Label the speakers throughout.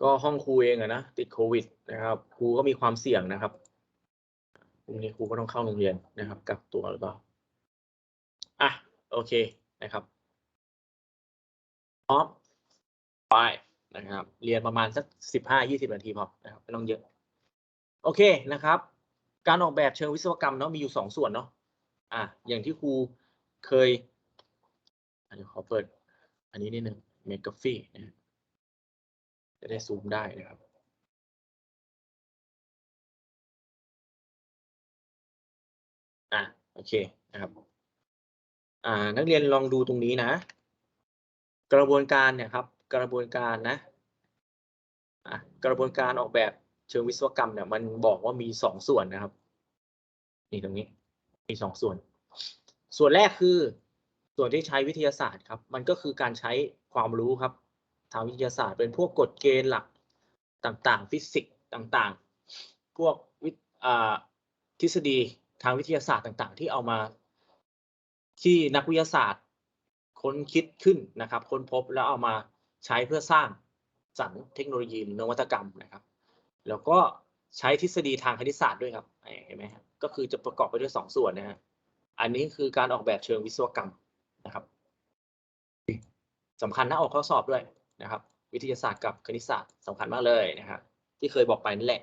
Speaker 1: ก็ห้องครูเองอะนะติดโควิดนะครับครูก็มีความเสี่ยงนะครับพรุ่งนี้ครูก็ต้องเข้าโรงเรียนนะครับกักตัวหรือเปล่าอะโอเคนะครับพร้อมไปนะครับ เรียนประมาณสักสิบห้ายี่สิบนาทีพอนะครับไม่ต้องเยอะ โอเคนะครับ การออกแบบเชิงวิศวกรรมเนาะมีอยู่สองส่วนเนาะอะอย่างที่ครูเคยอันนี้ขอเปิด อันนี้นิดนึงเมกาฟี่นะฮะ จะได้ซูมได้นะครับอะโอเคนะครับอ่านักเรียนลองดูตรงนี้นะ กระบวนการเนี่ยครับ กระบวนการนะอะกระบวนการออกแบบเชิงวิศวกรรมเนี่ยมันบอกว่ามีสองส่วนนะครับ นี่ตรงนี้มีสองส่วน ส่วนแรกคือส่วนที่ใช้วิทยาศาสตร์ครับ มันก็คือการใช้ความรู้ครับ ทางวิทยาศาสตร์เป็นพวกกฎเกณฑ์หลักต่างๆ ฟิสิกส์ต่างๆ พวกวิทฤษฎีทางวิทยาศาสตร์ต่างๆ ที่เอามาที่นักวิทยาศาสตร์ค้นคิดขึ้นนะครับค้นพบแล้วเอามาใช้เพื่อสร้างสรรค์เทคโนโลยีหรือนวัตกรรมนะครับ แล้วก็ใช้ทฤษฎีทางคณิตศาสตร์ด้วยครับเห็นไหมครับก็คือจะประกอบไปด้วยสองส่วนนะฮะอันนี้คือการออกแบบเชิงวิศวกรรมนะครับสำคัญนะออกข้อสอบด้วย นะครับ วิทยาศาสตร์กับคณิตศาสตร์สำคัญมากเลยนะครับที่เคยบอกไปนั่นแหละ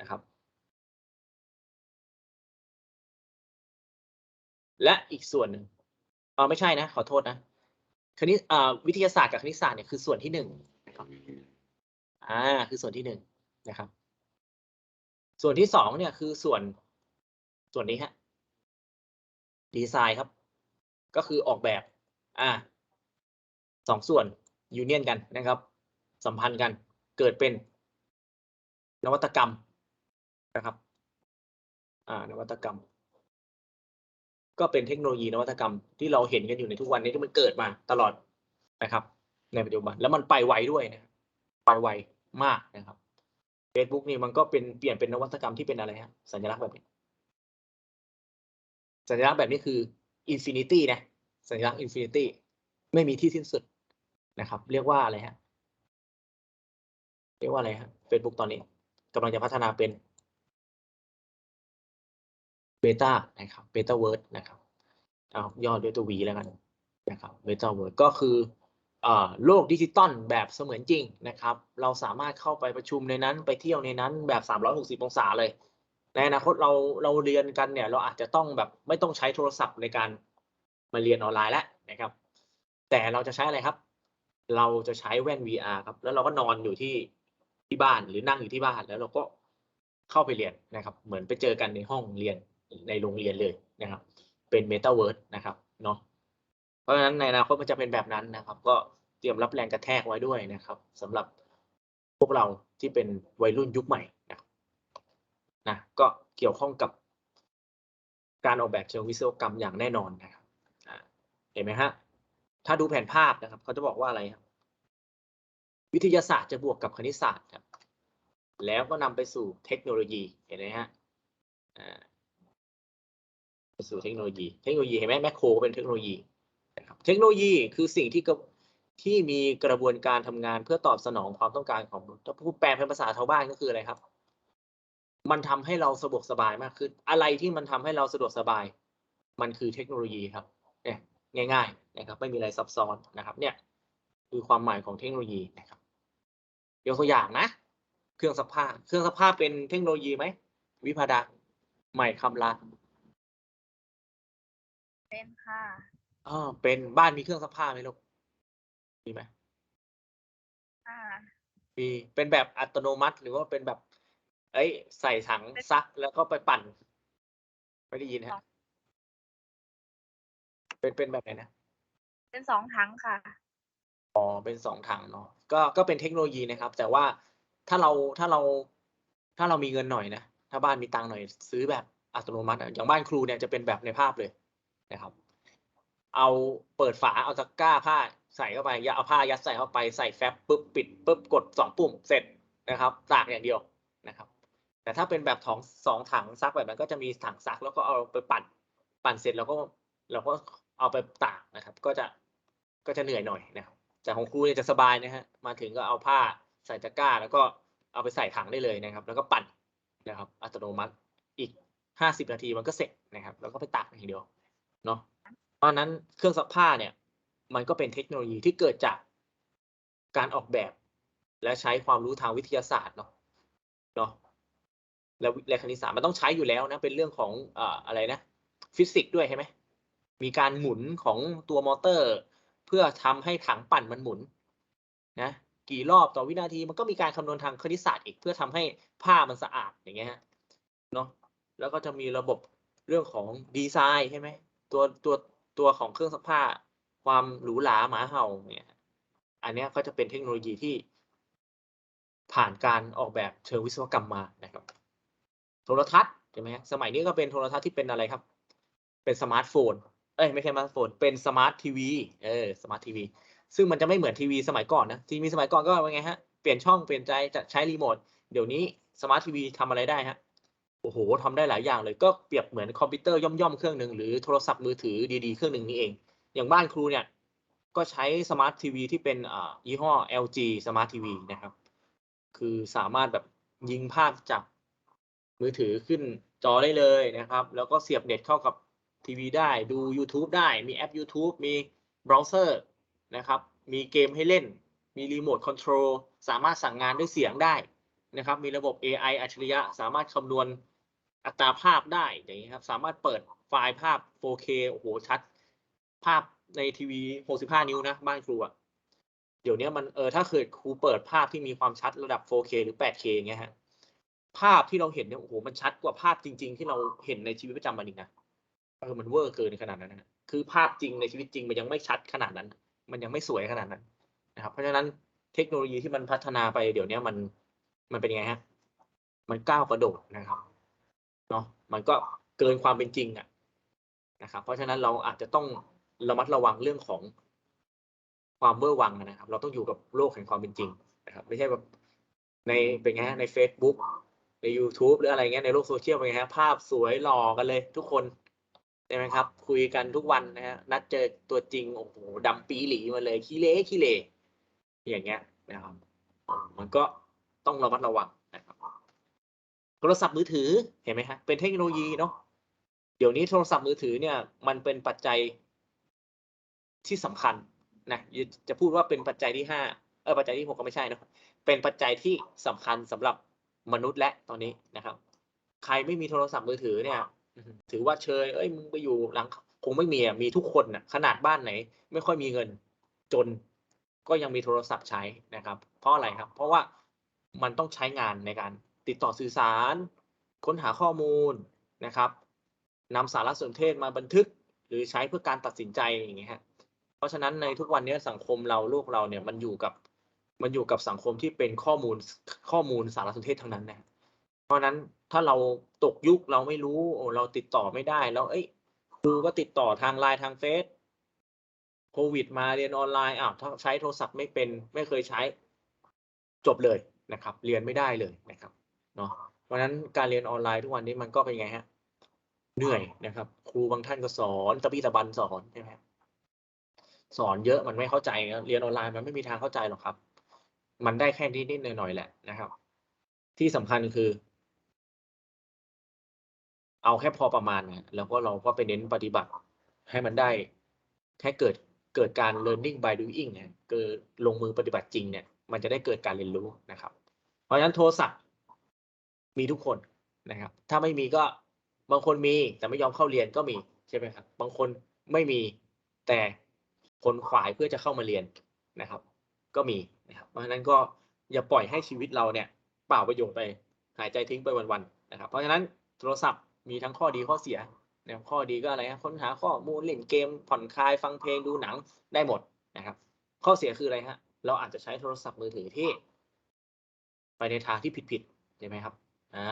Speaker 1: นะครับ และอีกส่วนหนึ่งอ๋อไม่ใช่นะ ขอโทษนะคณิตอ่าวิทยาศาสตร์กับคณิตศาสตร์เนี่ยคือส่วนที่หนึ่งอ่าคือส่วนที่หนึ่งนะครับ ส่วนที่สองเนี่ยคือส่วนส่วนนี้ฮะดีไซน์ครับ ก็คือออกแบบ อ่าสองส่วน ยูเนียนกันนะครับ สัมพันธ์กันเกิดเป็นนวัตกรรมนะครับอ่านวัตกรรม ก็เป็นเทคโนโลยีนวัตกรรม ที่เราเห็นกันอยู่ในทุกวันนี้ที่มันเกิดมาตลอดนะครับ ในปัจจุบันแล้วมันไปไวด้วยนะไปไวมากนะครับ Facebook นี่มันก็เป็นเปลี่ยนเป็นนวัตกรรมที่เป็นอะไรฮะสัญลักษณ์แบบนี้ สัญลักษณ์แบบนี้คืออินฟินิตี้นะสัญลักษณ์อินฟินิตี้ไม่มีที่สิ้นสุด นะครับ เรียกว่าอะไรฮะเรียกว่าอะไรฮะ Facebook ตอนนี้กำลังจะพัฒนาเป็นเบต้านะครับเบต้าเวิร์ดนะครับเอาย่อด้วยตัว V แล้วกันนะครับเบต้าเวิร์ดก็คือโลกดิจิตอลแบบเสมือนจริงนะครับ เราสามารถเข้าไปประชุมในนั้นไปเที่ยวในนั้นแบบ 360 องศาเลย ในอนาคตเราเราเรียนกันเนี่ย เราอาจจะต้องแบบไม่ต้องใช้โทรศัพท์ในการมาเรียนออนไลน์แล้วนะครับ แต่เราจะใช้อะไรครับ เราจะใช้แว่น VR ครับ แล้วเราก็นอนอยู่ที่ที่บ้านหรือนั่งอยู่ที่บ้านแล้วเราก็เข้าไปเรียนนะครับ เหมือนไปเจอกันในห้องเรียนในโรงเรียนเลยนะครับ เป็น m e t a เวิร์นะครับเนาะเพราะฉะนั้นในอนาคตมันจะเป็นแบบนั้นนะครับ ก็เตรียมรับแรงกระแทกไว้ด้วยนะครับสำหรับพวกเราที่เป็นวัยรุ่นยุคใหม่นะครับนะก็เกี่ยวข้องกับการออกแบบเชิงวิศวกรรมอย่างแน่นอนนะครับเห็นไหมฮะ ถ้าดูแผนภาพนะครับ เขาจะบอกว่าอะไรครับ วิทยาศาสตร์จะบวกกับคณิตศาสตร์ครับ แล้วก็นำไปสู่เทคโนโลยีเห็นไหมฮะไปสู่เทคโนโลยี เทคโนโลยีเห็นไหมแมคโครเป็นเทคโนโลยีนะครับเทคโนโลยีคือสิ่งที่ที่มีกระบวนการทำงานเพื่อตอบสนองความต้องการของมนุษย์ถ้าพูดแปลเป็นภาษาชาวบ้านก็คืออะไรครับ มันทำให้เราสะดวกสบายมากขึ้น อะไรที่มันทำให้เราสะดวกสบาย มันคือเทคโนโลยีครับเนี่ย ง่ายๆนะครับไม่มีอะไรซับซ้อนนะครับเนี่ยคือความหมายของเทคโนโลยีนะครับยกตัวอย่างนะ เครื่องซักผ้า เครื่องซักผ้าเป็นเทคโนโลยีไหมวิพาดาใหม่คำลา
Speaker 2: เป็นค่ะ
Speaker 1: อ๋อเป็นบ้านมีเครื่องซักผ้าไหมลูกมีไหม
Speaker 2: ค่ะ
Speaker 1: มีเป็นแบบอัตโนมัติ หรือว่าเป็นแบบ เอ้ย ใส่ถังซักแล้วก็ไปปั่น ไม่ได้ยินฮะ เป็นเป็นแบบไหนนะ
Speaker 2: เป็นสองถังค่ะ
Speaker 1: อ๋อ เป็นสองถังเนาะ ก็ก็เป็นเทคโนโลยีนะครับ แต่ว่าถ้าเราถ้าเราถ้าเรามีเงินหน่อยนะ ถ้าบ้านมีตังค์หน่อยซื้อแบบอัตโนมัติอะอย่างบ้านครูเนี่ยจะเป็นแบบในภาพเลยนะครับ เอาเปิดฝาเอาตะกร้าผ้าใส่เข้าไปอย่าเอาผ้ายัดใส่เข้าไปใส่แฟบปุ๊บปิดปุ๊บกดสองปุ่มเสร็จนะครับตากอย่างเดียวนะครับ แต่ถ้าเป็นแบบของสองถังซักแบบนั้นก็จะมีถังซักแล้วก็เอาไปปั่นปั่นเสร็จแล้วก็เราก็ เอาไปตากนะครับ ก็จะก็จะเหนื่อยหน่อยนะครับแต่ของครูเนี่ยจะสบายนะฮะมาถึงก็เอาผ้าใส่ตะกร้า แล้วก็เอาไปใส่ถังได้เลยนะครับ แล้วก็ปั่นนะครับ อัตโนมัติอีกห้าสิบนาทีมันก็เสร็จนะครับ แล้วก็ไปตากอย่างเดียวเนาะเพราะฉะนั้นเครื่องซักผ้าเนี่ย มันก็เป็นเทคโนโลยีที่เกิดจากการออกแบบ และใช้ความรู้ทางวิทยาศาสตร์เนาะเนาะแล้วและคณิตศาสตร์มันต้องใช้อยู่แล้วนะเป็นเรื่องของอ่าอะไรนะ ฟิสิกส์ด้วยใช่ไหม มีการหมุนของตัวมอเตอร์ เพื่อทำให้ถังปั่นมันหมุนนะกี่รอบต่อวินาทีมันก็มีการคำนวณทางคณิตศาสตร์อีกเพื่อทำให้ผ้ามันสะอาดอย่างเงี้ยฮะเนาะแล้วก็จะมีระบบเรื่องของดีไซน์ใช่ไหมตัวตัวตัวของเครื่องซักผ้า ความหรูหราหมาเห่าเนี่ยอันนี้ก็จะเป็นเทคโนโลยีที่ผ่านการออกแบบเชิงวิศวกรรมมานะครับ โทรทัศน์ใช่ไหมฮะสมัยนี้ก็เป็นโทรทัศน์ที่เป็นอะไรครับ เป็นสมาร์ทโฟน เอ้ยไม่ใช่มาร์ทโฟนเป็นสมาร์ททีวีเออสมาร์ททีวีซึ่งมันจะไม่เหมือนทีวีสมัยก่อนนะทีวีสมัยก่อนก็เป็นไงฮะเปลี่ยนช่องเปลี่ยนใจจะใช้รีโมทเดี๋ยวนี้สมาร์ททีวีทำอะไรได้ฮะโอ้โหทำได้หลายอย่างเลยก็เปรียบเหมือนคอมพิวเตอร์ย่อมๆเครื่องหนึ่งหรือโทรศัพท์มือถือดีๆเครื่องหนึ่งนี่เอง อย่างบ้านครูเนี่ยก็ใช้สมาร์ททีวีที่เป็นอ่ายี่ห้อ LG สมาร์ททีวีนะครับ คือสามารถแบบยิงภาพจากมือถือขึ้นจอได้เลยนะครับ แล้วก็เสียบเน็ตเข้ากับ ทีวีได้ดู YouTube ได้มีแอป YouTube มีเบราว์เซอร์นะครับ มีเกมให้เล่น มีรีโมทคอนโทรลสามารถสั่งงานด้วยเสียงได้นะครับ มีระบบ AI อัจฉริยะ สามารถคำนวณอัตราภาพได้อย่างนี้ครับ สามารถเปิดไฟล์ภาพ 4K โอ้โหชัด ภาพในทีวี 65 นิ้วนะ บ้านครูอะเดี๋ยวนี้มันเออถ้าเกิดครูเปิดภาพที่มีความชัดระดับ 4K หรือ 8K อย่างเงี้ยฮะภาพที่เราเห็นเนี่ยโอ้โหมันชัดกว่าภาพจริง ๆ ที่เราเห็นในชีวิตประจำวันอีกนะ เออมันเวอร์เกินขนาดนั้นนะคือภาพจริงในชีวิตจริงมันยังไม่ชัดขนาดนั้น มันยังไม่สวยขนาดนั้นนะครับ เพราะฉะนั้นเทคโนโลยีที่มันพัฒนาไปเดี๋ยวนี้มันมันเป็นยังไงฮะ มันก้าวกระโดดนะครับเนาะมันก็เกินความเป็นจริงอะนะครับ เพราะฉะนั้นเราอาจจะต้องระมัดระวังเรื่องของความเวอร์วังนะครับ เราต้องอยู่กับโลกแห่งความเป็นจริงนะครับ ไม่ใช่แบบในเป็นไงใน Facebook ใน YouTube หรืออะไรเงี้ยในโลกโซเชียลเป็นไงฮะภาพสวยหล่อกันเลยทุกคน ใช่ไหมครับ คุยกันทุกวันนะฮะนัดเจอตัวจริงโอ้โหดำปีหลีมาเลยขี้เละขี้เละอย่างเงี้ยนะครับ มันก็ต้องระมัดระวังนะครับโทรศัพท์มือถือเห็นไหมฮะเป็นเทคโนโลยีเนาะเดี๋ยวนี้โทรศัพท์มือถือเนี่ย มันเป็นปัจจัยที่สำคัญนะจะพูดว่าเป็นปัจจัยที่ห้าเออปัจจัยที่หกก็ไม่ใช่นะเป็นปัจจัยที่สำคัญสำหรับมนุษย์และตอนนี้นะครับ ใครไม่มีโทรศัพท์มือถือเนี่ย ถือว่าเชย เอ้ยมึงไปอยู่หลังคงไม่มีอะมีทุกคนน่ะขนาดบ้านไหน ไม่ค่อยมีเงิน จนก็ยังมีโทรศัพท์ใช้นะครับ เพราะอะไรครับ เพราะว่ามันต้องใช้งานในการติดต่อสื่อสาร ค้นหาข้อมูลนะครับนำสารสนเทศมาบันทึก หรือใช้เพื่อการตัดสินใจอย่างเงี้ยฮะเพราะฉะนั้นในทุกวันนี้สังคมเราโลกเราเนี่ยมันอยู่กับมันอยู่กับสังคมที่เป็นข้อมูลข้อมูลสารสนเทศทั้งนั้นนะ เพราะนั้นถ้าเราตกยุคเราไม่รู้โอ้เราติดต่อไม่ได้แล้วเอ้ยครูก็ติดต่อทางไลน์ทางเฟซโควิด มาเรียนออนไลน์อ้าวถ้าใช้โทรศัพท์ไม่เป็นไม่เคยใช้จบเลยนะครับ เรียนไม่ได้เลยนะครับเนาะเพราะนั้นการเรียนออนไลน์ทุกวันนี้มันก็เป็นไงฮะเหนื่อยนะครับ ครูบางท่านก็สอนตะบี้ตะบันสอนใช่ไหมสอนเยอะมันไม่เข้าใจเรียนออนไลน์มันไม่มีทางเข้าใจหรอกครับ มันได้แค่นิดนิดหน่อยหน่อยๆแหละนะครับ ที่สำคัญคือ เอาแค่พอประมาณนะแล้วก็เราก็ไปเน้นปฏิบัติให้มันได้ให้เกิดเกิดการ learning by doing เนี่ยเกิดลงมือปฏิบัติจริงเนี่ย มันจะได้เกิดการเรียนรู้นะครับ เพราะฉะนั้นโทรศัพท์มีทุกคนนะครับ ถ้าไม่มีก็บางคนมีแต่ไม่ยอมเข้าเรียนก็มีใช่ไหมครับ บางคนไม่มีแต่คนขวายเพื่อจะเข้ามาเรียนนะครับ ก็มีนะครับ เพราะฉะนั้นก็อย่าปล่อยให้ชีวิตเราเนี่ยเปล่าประโยชน์ไปหายใจทิ้งไปวันๆนะครับ เพราะฉะนั้นโทรศัพท์ มีทั้งข้อดีข้อเสียนะครับข้อดีก็อะไรฮะค้นหาข้อมูลเล่นเกม ผ่อนคลายฟังเพลงดูหนังได้หมดนะครับ ข้อเสียคืออะไรฮะเราอาจจะใช้โทรศัพท์มือถือที่ ไปในทางที่ผิดๆใช่ไหมครับอ่า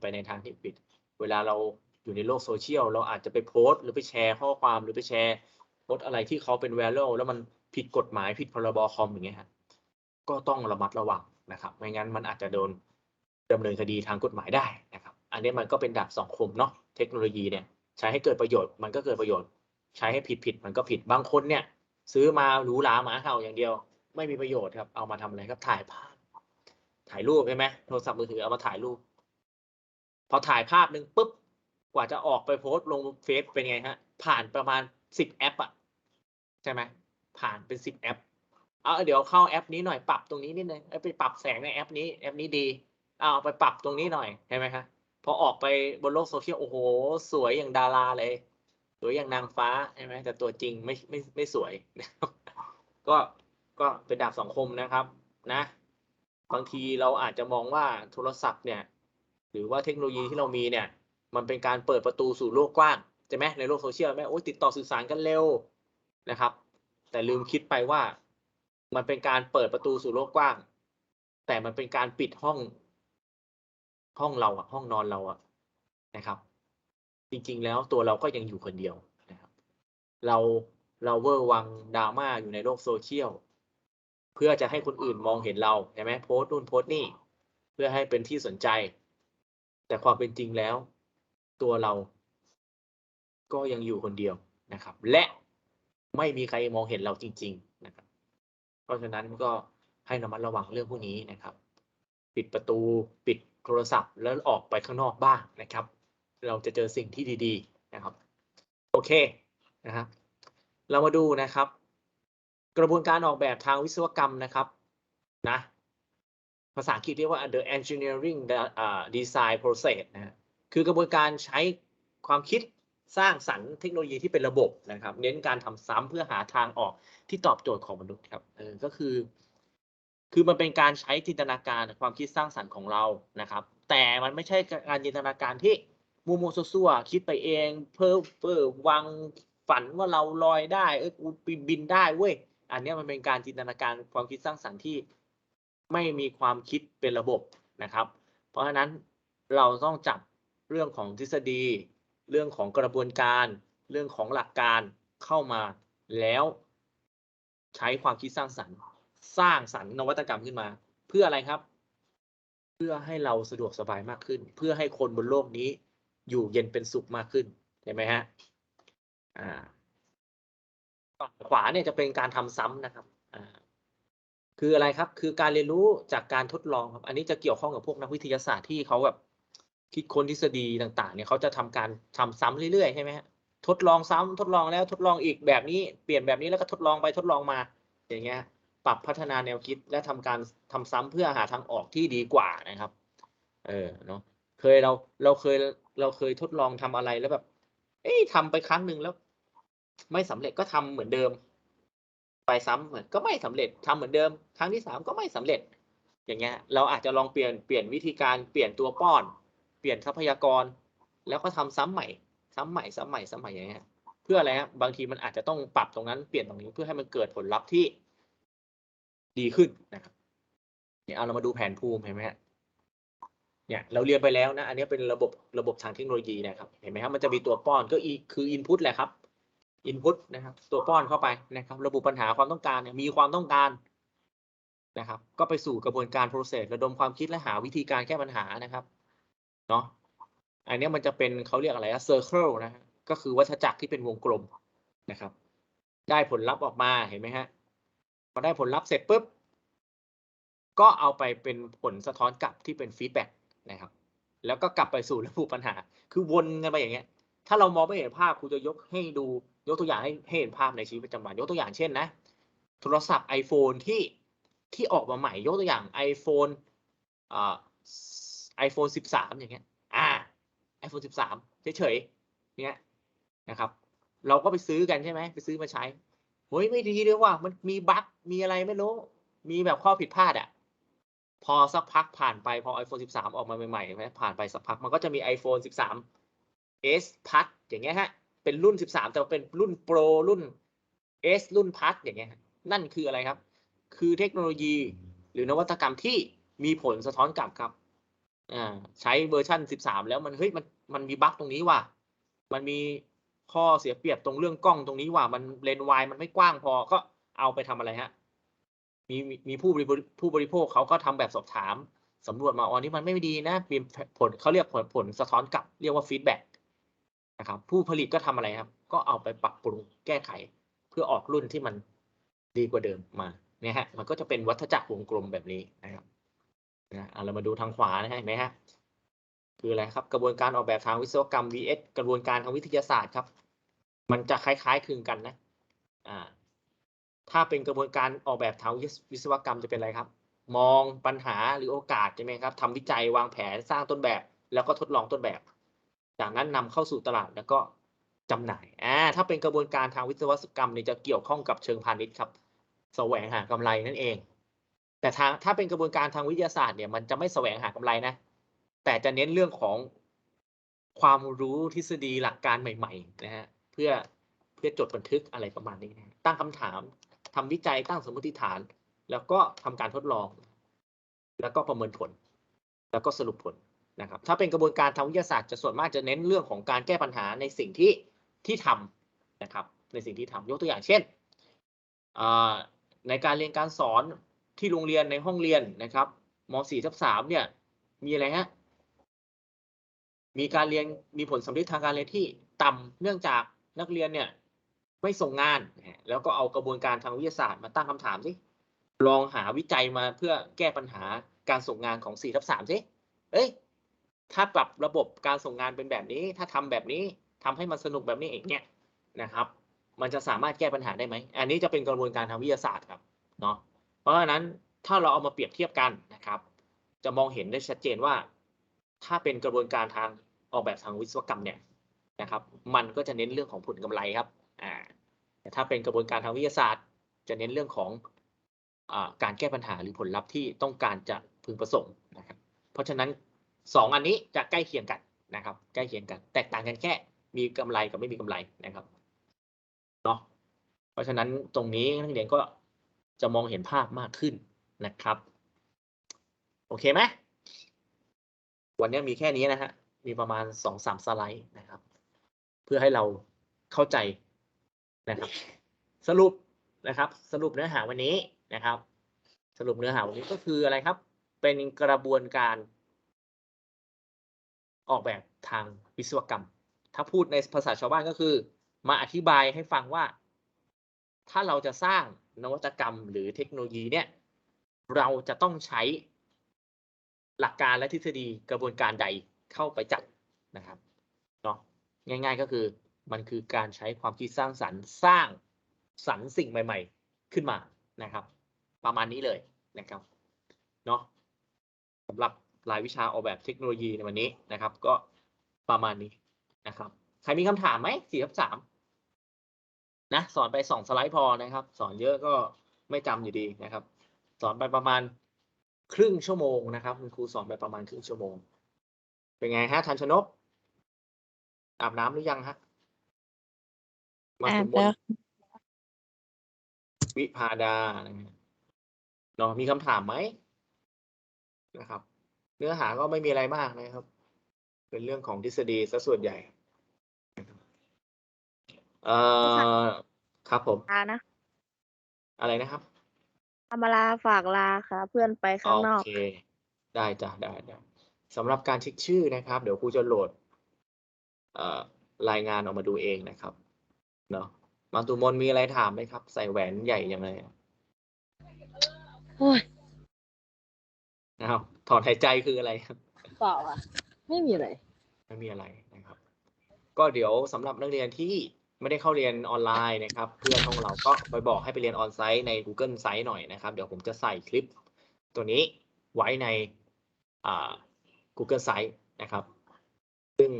Speaker 1: ไปในทางที่ผิด เวลาเราอยู่ในโลกโซเชียลเราอาจจะไปโพสต์ หรือไปแชร์ข้อความหรือไปแชร์โพสต์อะไรที่เขาเป็นแวลูแล้วมันผิดกฎหมายผิดพรบคอมอย่างเงี้ยฮะก็ต้องระมัดระวังนะครับ ไม่งั้นมันอาจจะโดนดำเนินคดีทางกฎหมายได้นะครับ อันนี้มันก็เป็นดาบสองคมเนาะเทคโนโลยีเนี่ยใช้ให้เกิดประโยชน์มันก็เกิดประโยชน์ ใช้ให้ผิดผิดมันก็ผิดบางคนเนี่ย ซื้อมาหรูหราหมาเห่าอย่างเดียว ไม่มีประโยชน์ครับ เอามาทำอะไรครับถ่ายภาพ ถ่ายรูปใช่ไหมโทรศัพท์มือถือเอามาถ่ายรูป พอถ่ายภาพหนึ่งปุ๊บกว่าจะออกไปโพสต์ลงเฟซเป็นไงฮะ ผ่านประมาณสิบแอปอะใช่ไหมผ่านเป็นสิบแอปเอาเดี๋ยวเข้าแอปนี้หน่อยปรับตรงนี้นิดนึงไปปรับแสงในแอปนี้แอปนี้ดีเอาไปปรับตรงนี้หน่อยใช่ไหมคะ พอออกไปบนโลกโซเชียลโอ้โห สวยอย่างดาราเลย สวยอย่างนางฟ้าใช่ไหมแต่ตัวจริงไม่ไม่ไม่สวย ก็ก็เป็นดาบสองคมนะครับนะ บางทีเราอาจจะมองว่าโทรศัพท์เนี่ย หรือว่าเทคโนโลยีที่เรามีเนี่ย มันเป็นการเปิดประตูสู่โลกกว้างใช่ไหมในโลกโซเชียลไหมโอ้ยติดต่อสื่อสารกันเร็วนะครับ แต่ลืมคิดไปว่า มันเป็นการเปิดประตูสู่โลกกว้าง แต่มันเป็นการปิดห้อง ห้องเราอะห้องนอนเราอะนะครับ จริงๆแล้วตัวเราก็ยังอยู่คนเดียวนะครับ เราเราเวอร์วังดราม่าอยู่ในโลกโซเชียลเพื่อจะให้คนอื่นมองเห็นเราใช่ไหมโพสต์นู่นโพสต์นี่ เพื่อให้เป็นที่สนใจ แต่ความเป็นจริงแล้ว ตัวเรา ก็ยังอยู่คนเดียวนะครับ และไม่มีใครมองเห็นเราจริง ๆนะครับ เพราะฉะนั้นก็ให้ระมัดระวังเรื่องพวกนี้นะครับ ปิดประตูปิด โทรศัพท์ แล้วออกไปข้างนอกบ้างนะครับ เราจะเจอสิ่งที่ดีๆนะครับ โอเคนะครับเรามาดูนะครับ กระบวนการออกแบบทางวิศวกรรมนะครับนะภาษาอังกฤษเรียกว่า the engineering design process นะคือกระบวนการใช้ความคิดสร้างสรรค์เทคโนโลยีที่เป็นระบบนะครับ เน้นการทำซ้ำเพื่อหาทางออกที่ตอบโจทย์ของมนุษย์ครับก็คือ คือมันเป็นการใช้จินตนาการความคิดสร้างสรรค์ของเรานะครับ แต่มันไม่ใช่การจินตนาการที่มัวมัวซั่วๆคิดไปเอง เพ้อเพ้อวังฝันว่าเราลอยได้เออกูบินได้เว้ยอันนี้มันเป็นการจินตนาการความคิดสร้างสรรค์ที่ไม่มีความคิดเป็นระบบนะครับ เพราะฉะนั้นเราต้องจับเรื่องของทฤษฎี เรื่องของกระบวนการ เรื่องของหลักการเข้ามาแล้วใช้ความคิดสร้างสรรค์ สร้างสรรค์นวัตกรรมขึ้นมา เพื่ออะไรครับ เพื่อให้เราสะดวกสบายมากขึ้น เพื่อให้คนบนโลกนี้อยู่เย็นเป็นสุขมากขึ้นเห็นไหมฮะอ่าฝั่งขวาเนี่ยจะเป็นการทำซ้ำนะครับอ่าคืออะไรครับ คือการเรียนรู้จากการทดลองครับ อันนี้จะเกี่ยวข้องกับพวกนักวิทยาศาสตร์ที่เขาแบบคิดค้นทฤษฎีต่าง ๆ เนี่ยเขาจะทำการทำซ้ำเรื่อยๆใช่ไหมฮะทดลองซ้ำทดลองแล้วทดลองอีกแบบนี้เปลี่ยนแบบนี้แล้วก็ทดลองไปทดลองมา อย่างเงี้ย ปรับพัฒนาแนวคิดและทำการทำซ้ำเพื่อหาทางออกที่ดีกว่านะครับ เออเนาะเคยเราเราเคยเราเคยทดลองทำอะไรแล้วแบบ เอ้ยทำไปครั้งหนึ่งแล้ว ไม่สำเร็จก็ทำเหมือนเดิม ไปซ้ำเหมือนก็ไม่สำเร็จทำเหมือนเดิม ครั้งที่สามก็ไม่สำเร็จ อย่างเงี้ย เราอาจจะลองเปลี่ยนเปลี่ยนวิธีการเปลี่ยนตัวป้อน เปลี่ยนทรัพยากร แล้วก็ทำซ้ำใหม่ ซ้ำใหม่ซ้ำใหม่ซ้ำใหม่อย่างเงี้ยเพื่ออะไรครับบางทีมันอาจจะต้องปรับตรงนั้นเปลี่ยนตรงนี้เพื่อให้มันเกิดผลลัพธ์ที่ ดีขึ้นนะครับเนี่ยเอาเรามาดูแผนภูมิเห็นไหมฮะเนี่ยเราเรียนไปแล้วนะ อันนี้เป็นระบบระบบทางเทคโนโลยีนะครับ เห็นไหมครับ มันจะมีตัวป้อนก็อีคือ input แหละครับ input นะครับ ตัวป้อนเข้าไปนะครับ ระบุปัญหาความต้องการเนี่ยมีความต้องการนะครับ ก็ไปสู่กระบวนการ process ระดมความคิดและหาวิธีการแก้ปัญหานะครับเนาะอันนี้มันจะเป็นเขาเรียกอะไรอะ circle นะก็คือวัฏจักรที่เป็นวงกลมนะครับ ได้ผลลัพธ์ออกมาเห็นไหมฮะ พอได้ผลลัพธ์เสร็จปุ๊บ ก็เอาไปเป็นผลสะท้อนกลับที่เป็นฟีดแบ็กนะครับ แล้วก็กลับไปสู่ระบุปัญหา คือวนกันไปอย่างเงี้ย ถ้าเรามองไม่เห็นภาพครูจะยกให้ดู ยกตัวอย่างให้ให้เห็นภาพในชีวิตประจำวัน ยกตัวอย่างเช่นนะ โทรศัพท์ iPhone ที่ที่ออกมาใหม่ ยกตัวอย่าง iPhone อ่า iPhone 13 อย่างเงี้ย อ่า iPhone 13 เฉยๆเนี้ยนะครับ เราก็ไปซื้อกันใช่ไหม ไปซื้อมาใช้ เฮ้ยไม่ดีเลยว่ะมันมีบั๊กมีอะไรไม่รู้ มีแบบข้อผิดพลาดอะ พอสักพักผ่านไปพอ iPhone 13 ออกมาใหม่ๆใช่ไหมผ่านไปสักพักมันก็จะมี iPhone 13 S Plus อย่างเงี้ยฮะ เป็นรุ่น 13 แต่เป็นรุ่น Pro รุ่น S รุ่น Plus อย่างเงี้ยนั่นคืออะไรครับ คือเทคโนโลยีหรือนวัตกรรมที่มีผลสะท้อนกลับครับอ่าใช้เวอร์ชัน13 แล้วมันเฮ้ยมันมันมีบั๊กตรงนี้ว่ะ มันมี ข้อเสียเปรียบตรงเรื่องกล้องตรงนี้ว่ามันเลนส์วายมันไม่กว้างพอก็เอาไปทำอะไรฮะ มีมีผู้บริผู้บริโภคเขาก็ทำแบบสอบถามสำรวจมาอ๋อนี่มันไม่ดีนะมีผลเขาเรียกผลผลสะท้อนกลับ เรียกว่าฟีดแบ็กนะครับ ผู้ผลิตก็ทำอะไรครับ ก็เอาไปปรับปรุงแก้ไข เพื่อออกรุ่นที่มันดีกว่าเดิมมาเนี่ยฮะ มันก็จะเป็นวัฏจักรวงกลมแบบนี้นะครับนะอะเรามาดูทางขวานะฮะเห็นไหมฮะ คืออะไรครับ กระบวนการออกแบบทางวิศวกรรม vs กระบวนการทางวิทยาศาสตร์ครับ มันจะคล้ายๆคลึงกันนะอ่าถ้าเป็นกระบวนการออกแบบทางวิศวกรรมจะเป็นอะไรครับ มองปัญหาหรือโอกาสใช่ไหมครับทำวิจัยวางแผนสร้างต้นแบบ แล้วก็ทดลองต้นแบบ จากนั้นนำเข้าสู่ตลาดแล้วก็จำหน่ายอ่าถ้าเป็นกระบวนการทางวิศวกรรมเนี่ยจะเกี่ยวข้องกับเชิงพาณิชย์ครับแสวงหากำไรนั่นเอง แต่ทางถ้าเป็นกระบวนการทางวิทยาศาสตร์เนี่ยมันจะไม่แสวงหากำไรนะ แต่จะเน้นเรื่องของความรู้ทฤษฎีหลักการใหม่ๆนะฮะเพื่อเพื่อจดบันทึกอะไรประมาณนี้นะตั้งคำถามทำวิจัยตั้งสมมติฐาน แล้วก็ทำการทดลอง แล้วก็ประเมินผล แล้วก็สรุปผลนะครับ ถ้าเป็นกระบวนการทางวิทยาศาสตร์จะส่วนมากจะเน้นเรื่องของการแก้ปัญหาในสิ่งที่ที่ทำนะครับ ในสิ่งที่ทำยกตัวอย่างเช่นอ่าในการเรียนการสอนที่โรงเรียนในห้องเรียนนะครับม .4 ทับ3เนี่ยมีอะไรฮะ มีการเรียนมีผลสำลิดทางการเรียนที่ต่ำเนื่องจากนักเรียนเนี่ยไม่ส่งงาน แล้วก็เอากระบวนการทางวิทยาศาสตร์มาตั้งคำถามสิลองหาวิจัยมาเพื่อแก้ปัญหาการส่งงานของ4ทับ3สิเอ้ย ถ้าปรับระบบการส่งงานเป็นแบบนี้ ถ้าทำแบบนี้ทำให้มันสนุกแบบนี้เองเนี่ยนะครับ มันจะสามารถแก้ปัญหาได้ไหม อันนี้จะเป็นกระบวนการทางวิทยาศาสตร์ครับเนาะ เพราะฉะนั้นถ้าเราเอามาเปรียบเทียบกันนะครับ จะมองเห็นได้ชัดเจนว่า ถ้าเป็นกระบวนการทาง ออกแบบทางวิศวกรรมเนี่ยนะครับ มันก็จะเน้นเรื่องของผลกำไรครับอ่าแต่ถ้าเป็นกระบวนการทางวิทยาศาสตร์ จะเน้นเรื่องของอการแก้ปัญหาหรือผลลัพธ์ที่ต้องการจะพึงประสงค์นะครับ เพราะฉะนั้นสองอันนี้จะใกล้เคียงกันนะครับ ใกล้เคียงกัน แตกต่างกันแค่มีกำไรกับไม่มีกำไรนะครับเนาะเพราะฉะนั้นตรงนี้นักเรียนก็จะมองเห็นภาพมากขึ้นนะครับ โอเคไหมวันนี้มีแค่นี้นะฮะ มีประมาณสองสามสไลด์นะครับ เพื่อให้เราเข้าใจนะครับ สรุปนะครับ สรุปเนื้อหาวันนี้นะครับ สรุปเนื้อหาวันนี้ก็คืออะไรครับ เป็นกระบวนการ ออกแบบทางวิศวกรรม ถ้าพูดในภาษาชาวบ้านก็คือ มาอธิบายให้ฟังว่า ถ้าเราจะสร้างนวัตกรรมหรือเทคโนโลยีเนี่ย เราจะต้องใช้หลักการและทฤษฎีกระบวนการใด เข้าไปจัดนะครับเนาะง่าย ๆก็คือมันคือการใช้ความคิดสร้างสรรค์สร้างสรรค์สิ่งใหม่ ๆ ขึ้นมานะครับ ประมาณนี้เลยนะครับเนาะสำหรับรายวิชาออกแบบเทคโนโลยีในวันนี้นะครับ ก็ประมาณนี้นะครับ ใครมีคำถามไหมสี่ทับสามนะสอนไปสองสไลด์พอนะครับ สอนเยอะก็ไม่จำอยู่ดีนะครับ สอนไปประมาณครึ่งชั่วโมงนะครับ คุณครูสอนไปประมาณครึ่งชั่วโมง เป็นไงฮะทันชนกอาบน้ำหรือยังฮะมา
Speaker 3: อา
Speaker 1: ถึ
Speaker 3: บ
Speaker 1: งบ
Speaker 3: แล้
Speaker 1: น
Speaker 3: ว
Speaker 1: วิพาดานะฮะเนาะมีคำถามไหมนะครับ เนื้อหาก็ไม่มีอะไรมากนะครับ เป็นเรื่องของทฤษฎีซะส่วนใหญ่นะครับเอ่อครับผม
Speaker 2: ลานะ
Speaker 1: อะไรนะครับ
Speaker 2: ธรรมลาฝากลาค่ะ เพื่อนไปข้างนอก
Speaker 1: โอเค ได้จ้ะได้ได้ สำหรับการเช็คชื่อนะครับ เดี๋ยวครูจะโหลดเอ่อรายงานออกมาดูเองนะครับเนาะมาตุมนมีอะไรถามไหมครับ ใส่แหวนใหญ่ยังไง
Speaker 3: โอ้ย
Speaker 1: นะครับถอนหายใจคืออะไรครับ
Speaker 3: เปล่าอะ ไม่มีอะไร
Speaker 1: ไม่มีอะไรนะครับ ก็เดี๋ยวสำหรับนักเรียนที่ไม่ได้เข้าเรียนออนไลน์นะครับ เพื่อนของเราก็ไปบอกให้ไปเรียนออนไซต์ใน Google Site หน่อยนะครับ เดี๋ยวผมจะใส่คลิปตัวนี้ไว้ในอ่า Google Site นะครับ ซึ่ง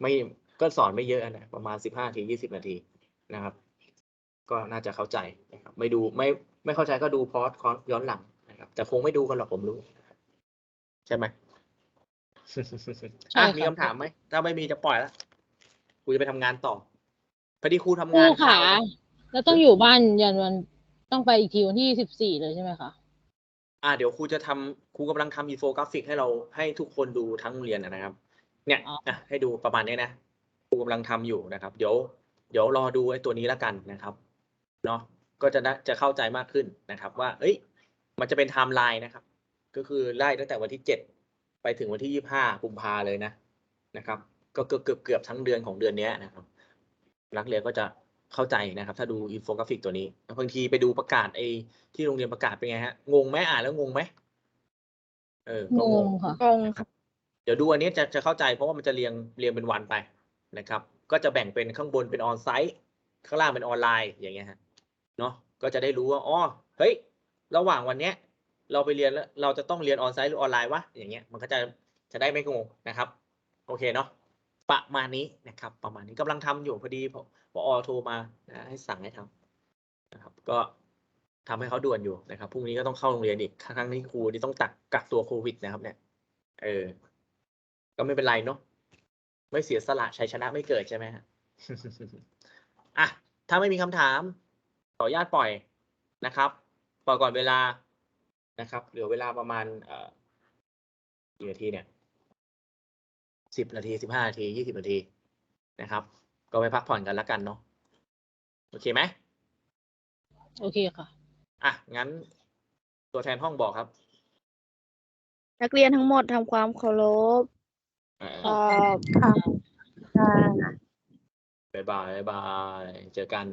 Speaker 1: ไม่ก็สอนไม่เยอะนะประมาณ 15ที20 นาทีนะครับ ก็น่าจะเข้าใจนะครับ ไม่ดูไม่ไม่เข้าใจก็ดูพอดคอร์สย้อนหลังนะครับ แต่คงไม่ดูกันหรอกผมรู้ ใช่ไหม
Speaker 3: ใช่
Speaker 1: อะ
Speaker 3: ครับ
Speaker 1: มีคำถามไหมถ้าไม่มีจะปล่อยแล้วกูจะไปทำงานต่อพอดีครูทำ
Speaker 3: ครู
Speaker 1: งาน
Speaker 3: ขา
Speaker 1: เช้า
Speaker 3: แล้วต้องอยู่บ้านยันวันต้องไปอีกทีวันที่สิบสี่เลยใช่ไหมคะ
Speaker 1: อ่าเดี๋ยวครูจะทำครูกำลังทำอินโฟกราฟิกให้เราให้ทุกคนดูทั้งโรงเรียนนะนะครับ เนี่ย
Speaker 3: อ๋อ
Speaker 1: อะให้ดูประมาณนี้นะครูกำลังทำอยู่นะครับ เดี๋ยว เดี๋ยวรอดูไอ้ตัวนี้แล้วกันนะครับเนาะก็จะได้จะเข้าใจมากขึ้นนะครับ ว่า เอ้ย มันจะเป็นไทม์ไลน์นะครับ ก็คือไล่ตั้งแต่วันที่เจ็ดไปถึงวันที่ยี่ห้ากุมภาเลยนะนะครับ ก็เกือบเกือบเกือบทั้งเดือนของเดือนเนี้ยนะครับ นักเรียนก็จะ เข้าใจนะครับ ถ้าดูอินโฟกราฟิกตัวนี้บางทีไปดูประกาศไอ้ที่โรงเรียนประกาศเป็นไงฮะงงไหมอ่านแล้วงงไหมไปเออก็
Speaker 3: ง
Speaker 1: ง
Speaker 3: ง
Speaker 1: ง
Speaker 3: ค่ะ
Speaker 2: งงค่ะ
Speaker 1: เดี๋ยวดูอันนี้จะจะเข้าใจเพราะว่ามันจะเรียงเรียงเป็นวันไปนะครับ ก็จะแบ่งเป็นข้างบนเป็นออนไซต์ข้างล่างเป็นออนไลน์อย่างเงี้ยฮะเนาะก็จะได้รู้ว่าอ๋อเฮ้ย ระหว่างวันเนี้ย เราไปเรียนแล้วเราจะต้องเรียนออนไซต์หรือออนไลน์วะอย่างเงี้ยมันก็จะจะได้ไม่งงนะครับ โอเคเนาะ ประมาณนี้นะครับ ประมาณนี้กำลังทำอยู่พอดีพออโทรมานะให้สั่งให้ทำนะครับ ก็ทำให้เขาด่วนอยู่นะครับพรุ่งนี้ก็ต้องเข้าโรงเรียนอีกครั้งนี้ครูที่ต้องตักกักตัวโควิดนะครับ เนี่ย เออ ก็ไม่เป็นไรเนาะไม่เสียสละชัยชนะไม่เกิดใช่ไหมฮะอะถ้าไม่มีคำถาม ขออนุญาตปล่อยนะครับปล่อยก่อนเวลานะครับ เหลือเวลาประมาณเอ่อกี่นาทีเนี่ย สิบนาทีสิบห้านาทียี่สิบนาทีนะครับ ก็ไปพักผ่อนกันแล้วกันเนาะโอเคไหม
Speaker 3: โอเคค่ะ
Speaker 1: อะ งั้น ตัวแทนห้องบอกครับ
Speaker 2: นักเรียนทั้งหมดทำความเคารพ
Speaker 1: เอ่อ
Speaker 2: ขอบค่ะ
Speaker 1: บ๊ายบายบ๊ายบาย เจอกัน